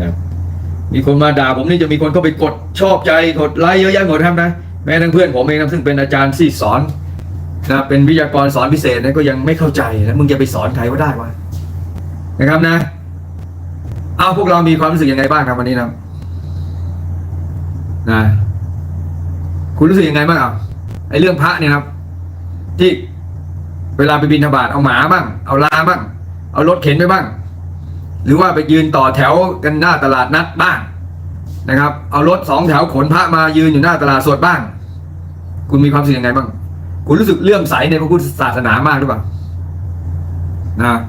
นะมีคนมาด่าผมนี่จะมีคนเข้าไปกดชอบใจกดไลค์เยอะแยะหมดครับนะแม้ทั้งเพื่อนผมเองนะซึ่งเป็นอาจารย์ที่สอนนะเป็นวิทยากรสอนพิเศษนะก็ยังไม่เข้าใจนะมึงจะไปสอนใครก็ได้วะนะครับนะเอาพวกเรามีความรู้สึกยังไงบ้างครับวันนี้นะนะคุณรู้สึกยังไงบ้างอะไอ้เรื่องพระเนี่ยครับ ที่เวลาไปบินธบาตเอาหมาบ้าง เอาลาบ้าง เอารถเข็นไปบ้าง หรือว่าไปยืนต่อแถวกันหน้าตลาดนัดบ้างนะครับ เอารถสองแถวขนพระมายืนอยู่หน้าตลาดสดบ้าง คุณมีความรู้สึกยังไงบ้าง คุณรู้สึกเลื่อมใสในพระพุทธศาสนามากหรือเปล่านะ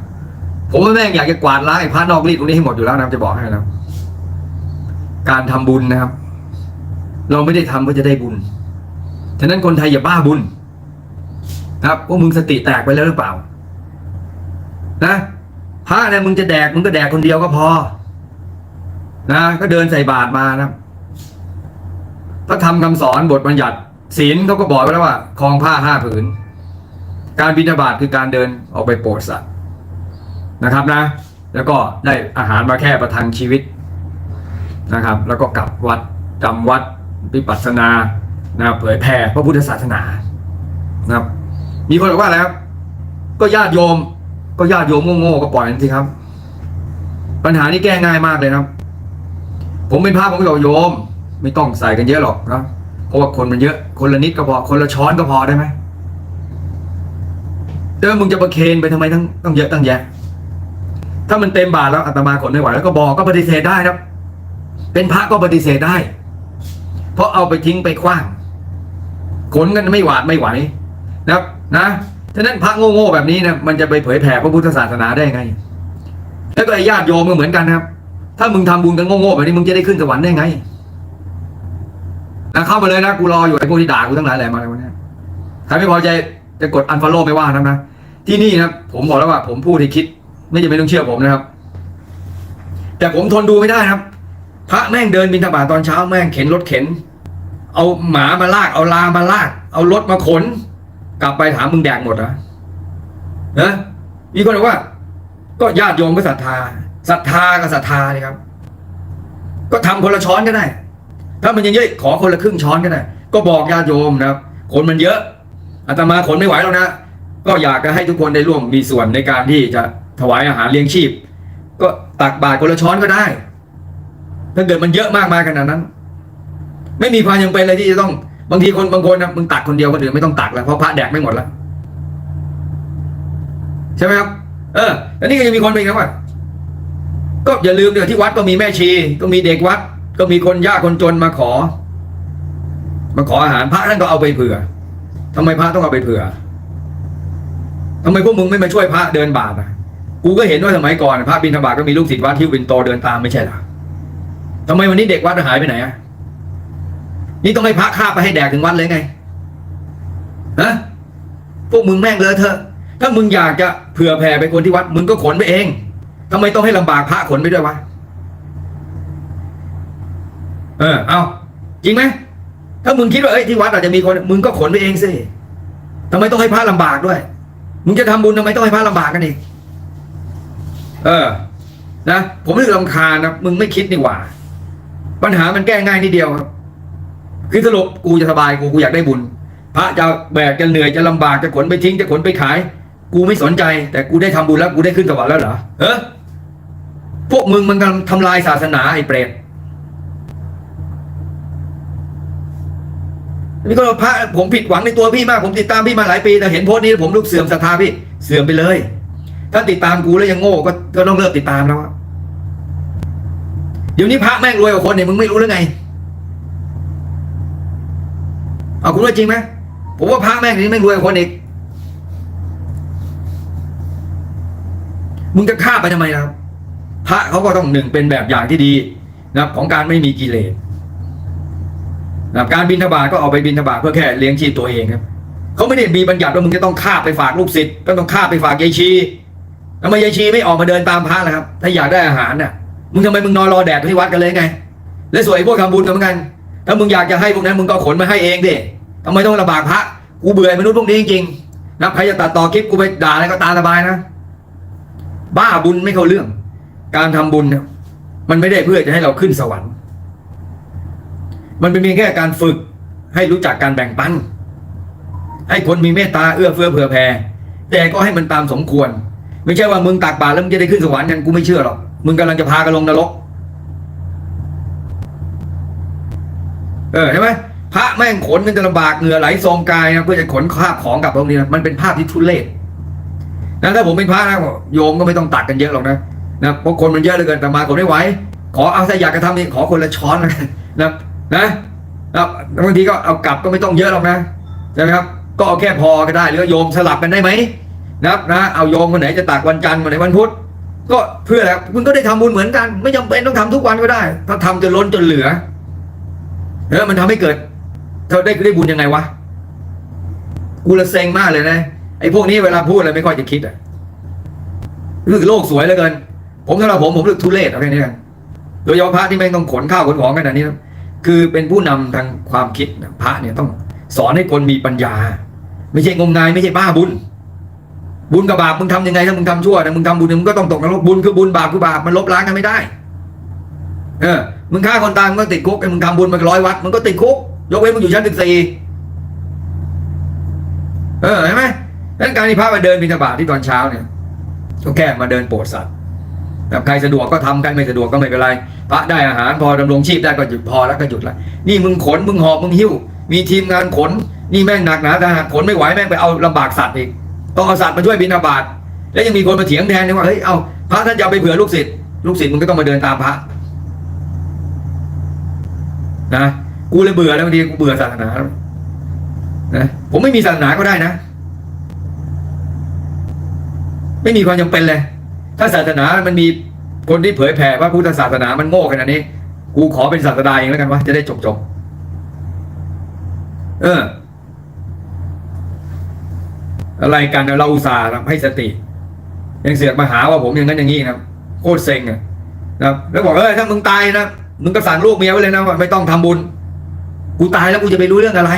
ผมว่าแม่งอยากจะกวาดล้างไอ้พระนอกรีดตรงนี้ให้หมดอยู่แล้วนะจะบอกให้นะการทำบุญนะครับ เราไม่ได้ทำเพื่อจะได้บุญฉะนั้นคนไทยอย่าบ้าบุญ ครับพวกมึงสติแตกไปแล้วหรือเปล่า นะ พระเนี่ยมึงจะแดกมึงก็แดกคนเดียวก็พอ นะก็เดินใส่บาตรมานะพระธรรมคำสอนบทบัญญัติศีลเขาก็บอกไว้แล้วว่าคลองผ้าห้าผืน การบิณฑบาตคือการเดินออกไปโปรดสัตว์นะครับนะ แล้วก็ได้อาหารมาแค่ประทังชีวิตนะครับ แล้วก็กลับวัดจำวัดวิปัสนานะเผยแผ่พระพุทธศาสนานะครับ มีคนบอกว่าอะไรครับก็ญาติโยม ก็ญาติโยมโง่ๆก็ปล่อยมันสิครับ ปัญหานี้แก้ง่ายมากเลยครับ ผมเป็นพระผมก็บอกโยม ไม่ต้องใส่กันเยอะหรอกนะเพราะว่าคนมันเยอะคนละนิดก็พอคนละช้อนก็พอได้ไหมเดิมมึงจะประเคนไปทำไมตั้งต้องเยอะตั้งแยะ ถ้ามันเต็มบาทแล้วอาตมาขนไม่ไหวแล้วก็บอกก็ปฏิเสธได้ครับ เป็นพระก็ปฏิเสธได้ เพราะเอาไปทิ้งไปคว้างขนกันไม่หวาดไม่ไหวนะครับนะ ฉะนั้นพระโง่ๆแบบนี้นะมันจะไปเผยแผ่พระพุทธศาสนาได้ไง แล้วก็ไอ้ญาติโยมก็เหมือนกันครับ ถ้ามึงทำบุญกันโง่ๆแบบนี้มึงจะได้ขึ้นสวรรค์ได้ไงเข้ามาเลยนะกูรออยู่ไอ้พวกที่ด่ากูทั้งหลายแหละมาเลยวันนี้ใครไม่พอใจจะกดอันฟอลโล่ไม่ว่านะนะที่นี่นะผมบอกแล้วว่า ผมพูดให้คิด ไม่จำเป็นต้องเชื่อผมนะครับ แต่ผมทนดูไม่ได้ครับ พระแม่งเดินบินทบาทตอนเช้าแม่งเข็นรถเข็น เอาหมามาลากเอาลามาลาก เอารถมาขน กลับไปถามมึงแดกหมดเหรอนะมีคนบอกว่า ก็ญาติโยมก็ศรัทธาศรัทธากับศรัทธาเลยครับ ก็ทำคนละช้อนก็ได้ ถ้ามันยังเยอะขอคนละครึ่งช้อนก็ได้ ก็บอกญาติโยมนะครับ คนมันเยอะอาตมาขนไม่ไหวแล้วนะก็อยากจะให้ทุกคนได้ร่วมมีส่วนในการที่จะถวายอาหารเลี้ยงชีพ ก็ตักบาตรคนละช้อนก็ได้ ถ้าเกิดมันเยอะมากมายขนาดนั้น ไม่มีความยังเป็นเลยที่จะต้อง บางทีคนบางคนนะมึงตักคนเดียวคนอื่นไม่ต้องตักแล้วเพราะพระแดกไม่หมดแล้วใช่ไหมครับเออแล้วนี่ก็ยังมีคนไปอีกครับว่าก็อย่าลืมเดี๋ยวที่วัดก็มีแม่ชี ก็มีเด็กวัด ก็มีคนยากคนจนมาขอ มาขออาหารพระท่านก็เอาไปเผื่อทำไมพระต้องเอาไปเผื่อทำไมพวกมึงไม่มาช่วยพระเดินบาตรอะกูก็เห็นว่าสมัยก่อนพระบิณฑบาตก็มีลูกศิษย์วัดที่วินโตเดินตามไม่ใช่หรอทำไมวันนี้เด็กวัดหายไปไหนอะ นี่ต้องให้พระข้าไปให้แดกถึงวัดเลยไงฮะพวกมึงแม่งเลยเถอะ ถ้ามึงอยากจะเผื่อแผ่ไปคนที่วัด มึงก็ขนไปเองทำไมต้องให้ลำบากพระขนไปด้วยวะเออเอาจริงไหมถ้ามึงคิดว่าเอ้ยที่วัดอาจจะมีคน มึงก็ขนไปเองสิทำไมต้องให้พระลำบากด้วย มึงจะทำบุญทำไมต้องให้พระลำบากกันอีกเออ นะ ผมรู้สึกรำคาญนะ มึงไม่คิดนี่หว่า ปัญหามันแก้ง่ายนิดเดียวครับ คือสรุปกูจะสบายกูกูอยากได้บุญ พระจะแบกจะเหนื่อยจะลำบากจะขนไปทิ้งจะขนไปขาย กูไม่สนใจ แต่กูได้ทำบุญแล้วกูได้ขึ้นสวรรค์แล้วเหรอเออพวกมึงมันกำลังทำลายศาสนาไอ้เปรตมีคนบอกพระผมผิดหวังในตัวพี่มากผมติดตามพี่มาหลายปีแต่เห็นโพสต์นี้ผมลูกเสื่อมศรัทธาพี่เสื่อมไปเลย ถ้าติดตามกูแล้วยังโง่ก็ก็ต้องเลิกติดตามแล้วเดี๋ยวนี้พระแม่งรวยกว่าคนเนี่ยมึงไม่รู้หรือไง เอาคุณว่าจริงไหมผมว่าพระแม่งนี้แม่งรวยกว่าคนอีกมึงจะฆ่าไปทำไมล่ะครับ พระเขาก็ต้องหนึ่งเป็นแบบอย่างที่ดีนะครับ ของการไม่มีกิเลสนะครับการบินทบาทก็เอาไปบินทบาทเพื่อแค่เลี้ยงชีพตัวเองครับเขาไม่ได้มีบัญญัติว่ามึงจะต้องฆ่าไปฝากลูกศิษย์ต้องต้องฆ่าไปฝากยายชีทำไมยายชีไม่ออกมาเดินตามพระล่ะครับ ถ้าอยากได้อาหารน่ะมึงทำไมมึงนอนรอแดกที่วัดกันเลยไง และส่วนไอ้พวกทำบุญกันเหมือนกัน ถ้ามึงอยากจะให้พวกนั้นมึงก็ขนมาให้เองดิ ทำไมต้องลำบากพระกูเบื่อไอ้มนุษย์พวกนี้จริงๆนะใครจะตัดต่อคลิปกูไปด่าอะไรก็ตามสบายนะ บ้าบุญไม่เข้าเรื่อง การทำบุญเนี่ยมันไม่ได้เพื่อจะให้เราขึ้นสวรรค์ มันเป็นเพียงแค่การฝึกให้รู้จักการแบ่งปัน ให้คนมีเมตตาเอื้อเฟื้อเผื่อแผ่แต่ก็ให้มันตามสมควร ไม่ใช่ว่ามึงตักบาตรแล้วมึงจะได้ขึ้นสวรรค์กันกูไม่เชื่อหรอกมึงกำลังจะพากันลงนรก เออเห็นไหม แม่งขนกันจะลำบากเหงื่อไหลซองกายนะเพื่อจะขนคาบของกลับตรงนี้นะมันเป็นภาพที่ทุเรศนะถ้าผมเป็นพระนะโยมก็ไม่ต้องตักกันเยอะหรอกนะนะเพราะคนมันเยอะเหลือเกินแต่มาคนไม่ไหวขอเอาถ้าอยากจะทำนี่ขอคนละช้อนนะนะนะนะบางทีก็เอากลับก็ไม่ต้องเยอะหรอกนะใช่ไหมครับ ก็เอาแค่พอก็ได้หรือโยมสลับกันได้ไหมนะครับนะเอาโยมคนไหนจะตักวันจันทร์คนไหนวันพุธก็เพื่อแล้วคุณก็ได้ทำบุญเหมือนกัน ไม่จำเป็นต้องทำทุกวันก็ได้ ถ้าทำจนล้นจนเหลือเออมันทำให้เกิด เราได้ได้บุญยังไงวะกูละเซ็งมากเลยนะไอ้พวกนี้เวลาพูดอะไรไม่ค่อยจะคิดอะรู้สึกโลกสวยเหลือเกิน ผมสำหรับผมผมรู้สึกทุเรศอาแค่นี้กันโดยเฉพาะพระที่ไม่ต้องขนข้าวขนของขนาดนี้คือเป็นผู้นำทางความคิดนะพระเนี่ยต้องสอนให้คนมีปัญญา ไม่ใช่งมงายไม่ใช่บ้าบุญ บุญกับบาปมึงทำยังไงถ้ามึงทำชั่วนะมึงทำบุญมึงก็ต้องตกนรกบุญคือบุญบาปคือบาปมันลบล้างกันไม่ได้ เออมึงฆ่าคนตายมึงก็ติดคุกไอ้มึงทำบุญมาร้อยวัดมึงก็ติดคุก ยกเว้นมึงอยู่ชั้นสิบสี่เออเห็นไหมนั้นการที่พระมาเดินบิณฑบาตที่ตอนเช้าเนี่ยก็แค่มาเดินโปรดสัตว์แบบใครสะดวกก็ทำใครไม่สะดวกก็ไม่เป็นไรพระได้อาหารพอดำรงชีพได้ก็หยุดพอแล้วก็หยุดละนี่มึงขนมึงหอบมึงหิ้ว มีทีมงานขน นี่แม่งหนักหนาแต่หากขนไม่ไหวแม่งไปเอาลำบากสัตว์อีกต้องเอาสัตว์มาช่วยบิณฑบาตแล้วยังมีคนมาเถียงแทนเนี่ยว่าเฮ้ยเอาพระท่านจะไปเผื่อลูกศิษย์ลูกศิษย์มึงก็ต้องมาเดินตามพระนะ กูเลยเบื่อแล้วบางทีกูเบื่อศาสนาแล้วนะผมไม่มีศาสนาก็ได้นะ ไม่มีความจำเป็นเลย ถ้าศาสนามันมีคนที่เผยแผ่ว่าพุทธศาสนามันโง่ขนาดนี้ กูขอเป็นศาสดาเองแล้วกันวะจะได้จบจบๆเออ อะไรกันเราอุตส่าห์ทำให้สติ ยังเสือกมาหาว่าผมอย่างนั้นอย่างนี้นะโคตรเซ็งอะนะแล้วบอกเออถ้ามึงตายนะมึงก็สั่งลูกเมียไว้เลยนะว่าไม่ต้องทำบุญ กูตายแล้วกูจะไปรู้เรื่องอะไร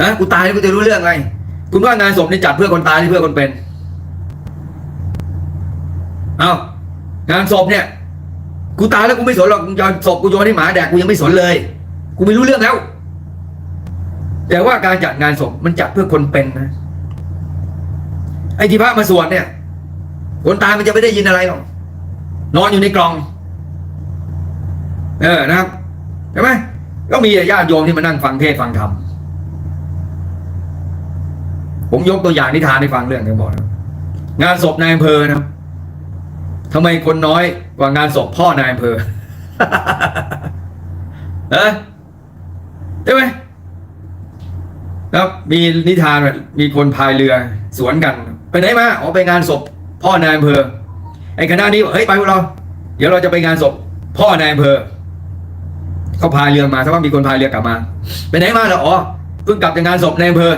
นะกูตายแล้วกูจะรู้เรื่องอะไร คุณว่างานศพนี่จัดเพื่อคนตายหรือเพื่อคนเป็น เอางานศพเนี่ย กูตายแล้วกูไม่สนหรอกกูโยนศพกูโยนให้หมาแดกกูยังไม่สนเลย กูไม่รู้เรื่องแล้ว แต่ว่าการจัดงานศพมันจัดเพื่อคนเป็นนะ ไอ้ที่พระมาสวดเนี่ย คนตายมันจะไม่ได้ยินอะไรหรอก นอนอยู่ในกล่อง เออนะครับ ใช่ไหมก็มีญาติโยมที่มานั่งฟังเทศฟังธรรมผมยกตัวอย่างนิทานให้ฟังเรื่องนึงบอกงานศพนายอำเภอนะทำไมคนน้อยกว่างานศพพ่อนายอำเภอเออใช่ไหมครับมีนิทานมีคนพายเรือสวนกัน ไปไหนมาอ๋อไปงานศพพ่อนายอำเภอไอ้คณะนี้บอกเฮ้ยไปพวกเรา เดี๋ยวเราจะไปงานศพพ่อนายอำเภอ เขาพายเรือมาถ้าว่ามีคนพายเรือกลับมาไปไหนมาเหรออ๋อเพิ่งกลับจากงานศพในอำเภอ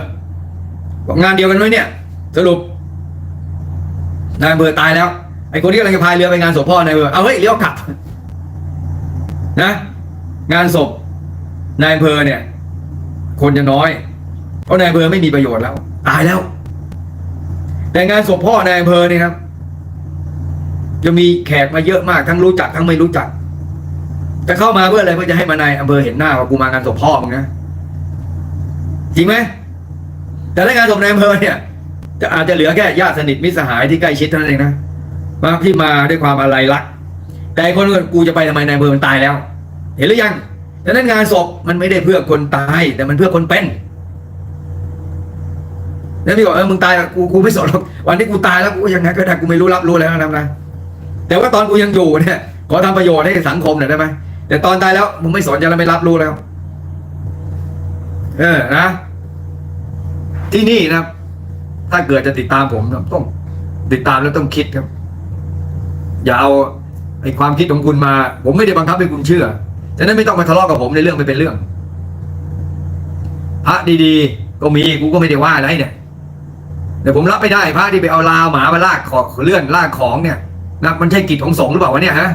บอกงานเดียวกันไหมเนี่ย สรุปนายอำเภอตายแล้วไอ้คนที่กำลังจะพายเรือไปงานศพพ่อนายอำเภอเอาเฮ้ยเลี้ยวกลับนะ งานศพนายอำเภอเนี่ย คนจะน้อย เพราะนายอำเภอไม่มีประโยชน์แล้ว ตายแล้ว แต่งานศพพ่อนายอำเภอเนี่ยครับจะมีแขกมาเยอะมากทั้งรู้จักทั้งไม่รู้จัก จะเข้ามาเพื่ออะไรเพื่อจะให้มานายอำเภอเห็นหน้าว่ากูมางานศพพ่อมึงนะจริงไหมแต่ถ้างานศพนายอำเภอเนี่ยจะอาจจะเหลือแค่ญาติสนิทมิตรสหายที่ใกล้ชิดเท่านั้นเองนะมาที่มาด้วยความอะไรรัก แต่ไอ้คนอื่นกูจะไปทำไมนายอำเภอมันตายแล้ว เห็นหรือยังดังนั้นงานศพมันไม่ได้เพื่อคนตาย แต่มันเพื่อคนเป็นแล้วพี่บอกเออมึงตายกูกูไม่สนหรอกวันที่กูตายแล้วกูยังไงก็ได้กูไม่รู้รับรู้แล้วนะนะแต่ว่าตอนกูยังอยู่เนี่ยขอทำประโยชน์ให้สังคมหน่อยได้ไหม แต่ตอนตายแล้วมึงไม่สนใจแล้วไม่รับรู้แล้ว เออนะ ที่นี่นะครับถ้าเกิดจะติดตามผมต้องติดตามแล้วต้องคิดครับ อย่าเอาไอ้ความคิดของคุณมา ผมไม่ได้บังคับให้คุณเชื่อฉะนั้นไม่ต้องมาทะเลาะกับผมในเรื่องไม่เป็นเรื่องพระดีๆ ก็มีกูก็ไม่ได้ว่าอะไรเนี่ยแต่ผมรับไม่ได้พระที่ไปเอาลาวหมามาลากขอเลื่อนลากของเนี่ยนะมันใช่กิจของสงฆ์หรือเปล่าวะเนี่ยฮะ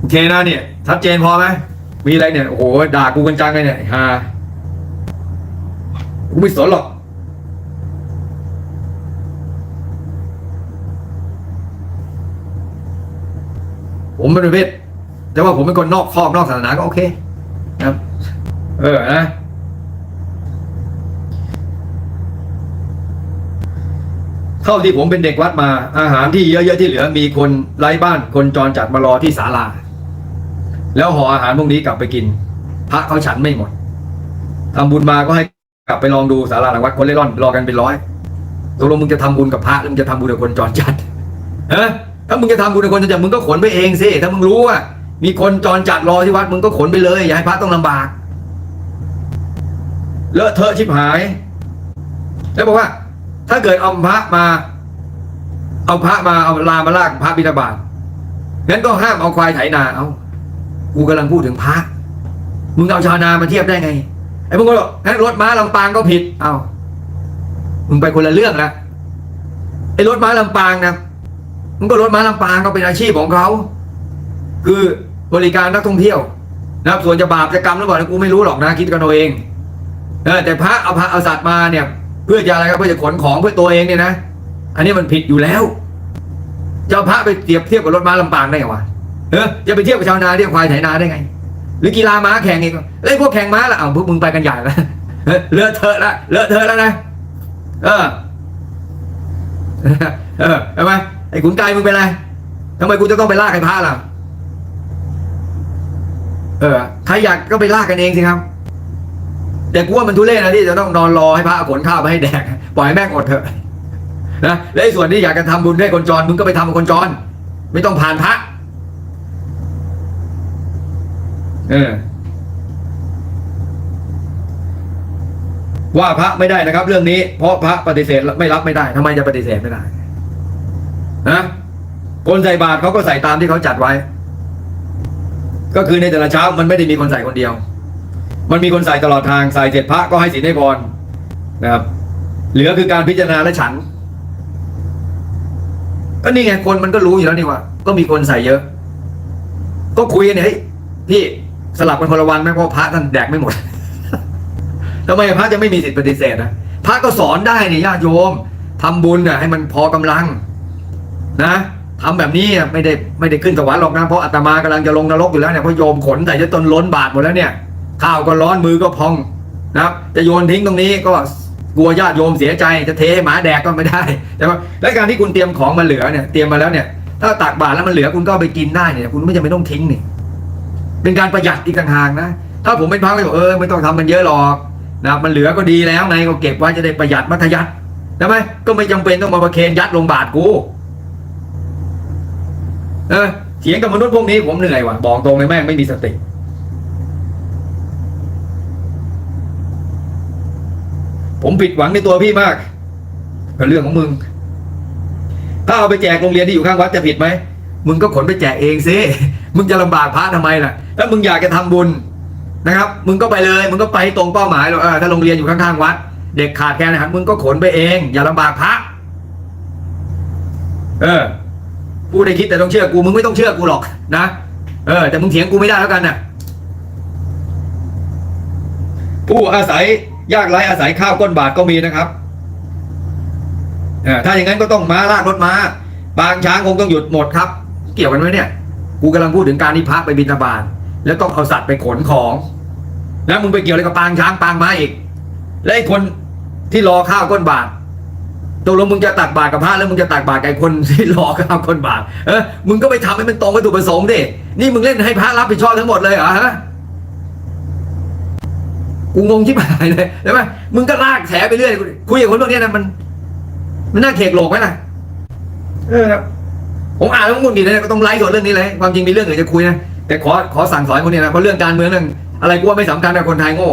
โอเคนะเนี่ยชัดเจนพอไหมมีอะไรเนี่ยโอ้โหด่ากูกันจังเลยเนี่ยฮากูไม่สนหรอกผมเป็นปรเวทแต่ว่าผมเป็นคนนอกคอบนอกศาสนาก็โอเคนะครัเออนะเท่าที่ผมเป็นเด็กวัดมา อาหารที่เยอะๆที่เหลือมีคนไร้บ้านคนจรจัดมารอที่ศาลา แล้วห่ออาหารพวกนี้กลับไปกิน พระเขาฉันไม่หมดทำบุญมาก็ให้กลับไปลองดูศาลาหลังวัดคนเล่ร่อนรอกันเป็นร้อยตกลงมึงจะทำบุญกับพระหรือมึงจะทำบุญกับคนจรจัดเออถ้ามึงจะทำบุญกับคนจรจัดมึงก็ขนไปเองสิถ้ามึงรู้ว่ามีคนจรจัดรอที่วัดมึงก็ขนไปเลยอย่าให้พระต้องลำบากเลอะเทอะชิบหาย แล้วบอกว่า ถ้าเกิดเอาพระมา เอาพระมาเอาลามาลากพระบิณฑบาตงั้นก็ห้ามเอาควายไถนาเอา กูกำลังพูดถึงพระมึงเอาชาวนามาเทียบได้ไง ไอ้พวกก็บอกงั้นรถม้าลำปางก็ผิด เอามึงไปคนละเรื่องละไอ้รถม้าลำปางนะมึงก็รถม้าลำปางก็เป็นอาชีพของเขา คือบริการนักท่องเที่ยวนะครับส่วนจะบาปจะกรรมหรือเปล่ากูไม่รู้หรอกนะคิดกันเอาเองเออแต่พระเอาพระเอาสัตว์มาเนี่ย เพื่อจะอะไรครับเพื่อจะขนของเพื่อตัวเองเนี่ยนะ อันนี้มันผิดอยู่แล้วจะพระไปเทียบเทียบกับรถม้าลำปางได้ไงวะ เออจะไปเทียบกับชาวนาเทียบควายไถนาได้ไง หรือกีฬาม้าแข่งเองเอ้ยพวกแข่งม้าล่ะอ้าพวกมึงไปกันใหญ่แล้วเลอะเทอะละเลอะเทอะแล้วนะเออเออทำไมไอ้ขุนกายมึงเป็นไรทำไมกูจะต้องไปลากไอ้พระล่ะเออใครอยากก็ไปลากกันเองสิครับแต่กูว่ามันทุเรศนะที่จะต้องนอนรอให้พระขนข้าวมาให้แดกปล่อยแม่งอดเถอะนะและไอ้ส่วนที่อยากจะทำบุญให้คนจรมึงก็ไปทำกับคนจร ไม่ต้องผ่านพระ เออ ว่าพระไม่ได้นะครับ เรื่องนี้ เพราะพระปฏิเสธไม่รับไม่ได้ทำไมจะปฏิเสธไม่ได้นะคนใส่บาตรเขาก็ใส่ตามที่เขาจัดไว้ ก็คือในแต่ละเช้ามันไม่ได้มีคนใส่คนเดียว มันมีคนใส่ตลอดทางใส่เสร็จพระก็ให้ศีลให้พรนะครับ เหลือคือการพิจารณาและฉัน ก็นี่ไงคนมันก็รู้อยู่แล้วนี่ว่า ก็มีคนใส่เยอะ ก็คุยกันเนี่ยเฮ้ยพี่ สลับกันคนละวันไหมเพราะพระท่านแดกไม่หมดทำไมพระจะไม่มีสิทธิปฏิเสธนะพระก็สอนได้นี่ญาติโยมทำบุญน่ะให้มันพอกำลัง นะทำแบบนี้อะไม่ได้ไม่ได้ขึ้นสวรรค์หรอกนะเพราะอาตมากำลังจะลงนรกอยู่แล้วเนี่ยเพราะโยมขนใส่จนตนล้นบาทหมดแล้วเนี่ยข้าวก็ร้อนมือก็พองนะครับจะโยนทิ้งตรงนี้ก็กลัวญาติโยมเสียใจจะเทให้หมาแดกก็ไม่ได้แต่ว่าและการที่คุณเตรียมของมาเหลือเนี่ยเตรียมมาแล้วเนี่ยถ้าตักบาตรแล้วมันเหลือคุณก็ไปกินได้เนี่ยคุณไม่จำเป็นต้องทิ้งนี่ เป็นการประหยัดอีกต่างหากนะ ถ้าผมเป็นพระก็บอกเออไม่ต้องทำมันเยอะหรอกนะมันเหลือก็ดีแล้วไงก็เก็บไว้จะได้ประหยัดมัธยัดใช่ไหมก็ไม่จำเป็นต้องมาประเคนยัดลงบาทกูเออเถียงกับมนุษย์พวกนี้ผมเหนื่อยว่ะบอกตรงเลยแม่งไม่มีสติผมผิดหวังในตัวพี่มากเป็นเรื่องของมึง ถ้าเอาไปแจกโรงเรียนที่อยู่ข้างวัดจะผิดไหม มึงก็ขนไปแจกเองสิ มึงจะลำบากพระทำไมล่ะถ้ามึงอยากจะทำบุญนะครับ มึงก็ไปเลยมึงก็ไปตรงเป้าหมายหรอกเออถ้าโรงเรียนอยู่ข้างๆวัด เด็กขาดแคลนอาหารมึงก็ขนไปเอง อย่าลำบากพระเออพูได้คิดแต่ต้องเชื่อกูมึงไม่ต้องเชื่อกูหรอกนะเออแต่มึงเถียงกูไม่ได้แล้วกันน่ะผู้อาศัยยากไร้อาศัยข้าวก้นบาทก็มีนะครับเออถ้าอย่างนั้นก็ต้องม้าลากรถม้า บางช้างคงต้องหยุดหมดครับ เกี่ยวกันไหมเนี่ย กูกำลังพูดถึงการที่พระไปบิณฑบาตแล้วต้องเอาสัตว์ไปขนของ แล้วมึงไปเกี่ยวอะไรกับปางช้างปางม้าอีก แล้วไอ้คนที่รอข้าวก้นบาทตกลงมึงจะตักบาตรกับพระแล้วมึงจะตักบาตรกับคนที่รอข้าวก้นบาทเออมึงก็ไปทำให้มันตรงวัตถุประสงค์ดินี่มึงเล่นให้พระรับผิดชอบทั้งหมดเลยเหรอฮะกูงงชิบหายเลยใช่ไหมมึงก็ลากแถไปเรื่อยคุยกับคนพวกนี้นะมัน มันน่าเขกโหลกไหมล่ะเออครับ ผมอ่านแล้วมงุนงิดนะก็ต้องไลฟ์สดเรื่องนี้เลยความจริงมีเรื่องอื่นจะคุยนะแต่ขอขอสั่งสอนคนเนี้นะเพราะเรื่องการเมืองเรื่องอะไรกูว่าไม่สำคัญกับคนไทยโง่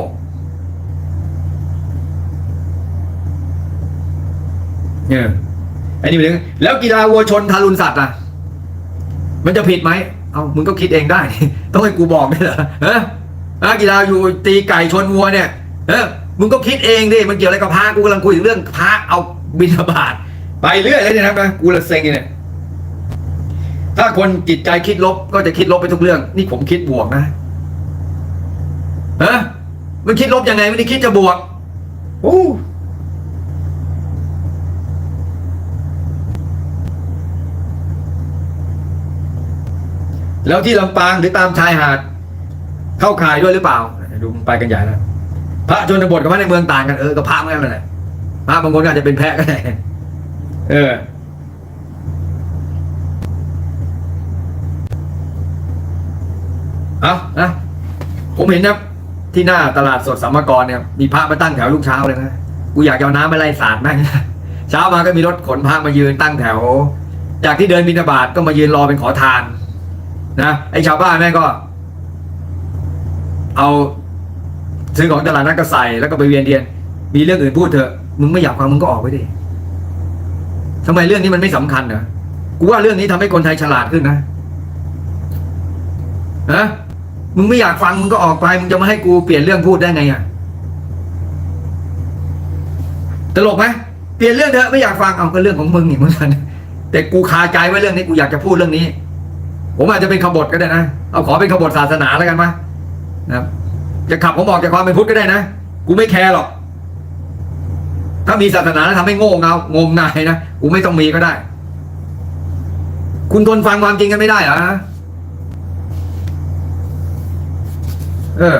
เนี่ยไอ้นี่เป็นเรื่องแล้วกีฬาวัวชนทารุณสัตว์อะ มันจะผิดไหมเอามึงก็คิดเองได้ ต้องให้กูบอกด้วยเหรอเอออะกีฬาอยู่ตีไก่ชนวัวเนี่ยเออมึงก็คิดเองดิมันเกี่ยวอะไรกับพระกูกำลังคุยถึงเรื่องพระเอาบิณฑบาตไปเรื่อยเลยเนี่ยนะกูละเซ็งเนี่ย ถ้าคนจิตใจคิดลบก็จะคิดลบไปทุกเรื่อง นี่ผมคิดบวกนะเออมันคิดลบยังไงไม่ได้คิดจะบวกโอ้แล้วที่ลำปางหรือตามชายหาด เข้าข่ายด้วยหรือเปล่า ดูไปกันใหญ่แล้วพระชนบทกับพระในเมืองต่างกันเออก็พระเหมือนกันแหละพระบางคนก็อาจจะเป็นแพะก็ได้เออ เอานะผมเห็นนะที่หน้าตลาดสดสัมกรเนี่ยมีพระมาตั้งแถวลูกเช้าเลยนะกูอยากเอาน้ำไปไล่สาดแม่งเช้ามาก็มีรถขนพระมายืนตั้งแถว จากที่เดินบิณฑบาตก็มายืนรอเป็นขอทาน นะไอ้ชาวบ้านแม่งก็ เอาซื้อของตลาดนัดก็ใส่แล้วก็ไปเวียนเทียน มีเรื่องอื่นพูดเถอะมึงไม่อยากฟังมึงก็ออกไปดิทำไมเรื่องนี้มันไม่สำคัญเหรอกูว่าเรื่องนี้ทำให้คนไทยฉลาดขึ้นนะฮะ มึงไม่อยากฟังมึงก็ออกไป มึงจะมาให้กูเปลี่ยนเรื่องพูดได้ไงอะตลกไหมเปลี่ยนเรื่องเถอะไม่อยากฟังเอาก็เรื่องของมึงนี่เหมือนกันแต่กูคาใจไว้เรื่องนี้กูอยากจะพูดเรื่องนี้ ผมอาจจะเป็นขบฏก็ได้นะเอาขอเป็นขบฏศาสนาแล้วกันมานะครับจะขับผมออกจากความเป็นพุทธก็ได้นะกูไม่แคร์หรอก ถ้ามีศาสนาแล้วทำให้โง่เงางมงายนะกูไม่ต้องมีก็ได้ คุณทนฟังความจริงกันไม่ได้เหรอ เออ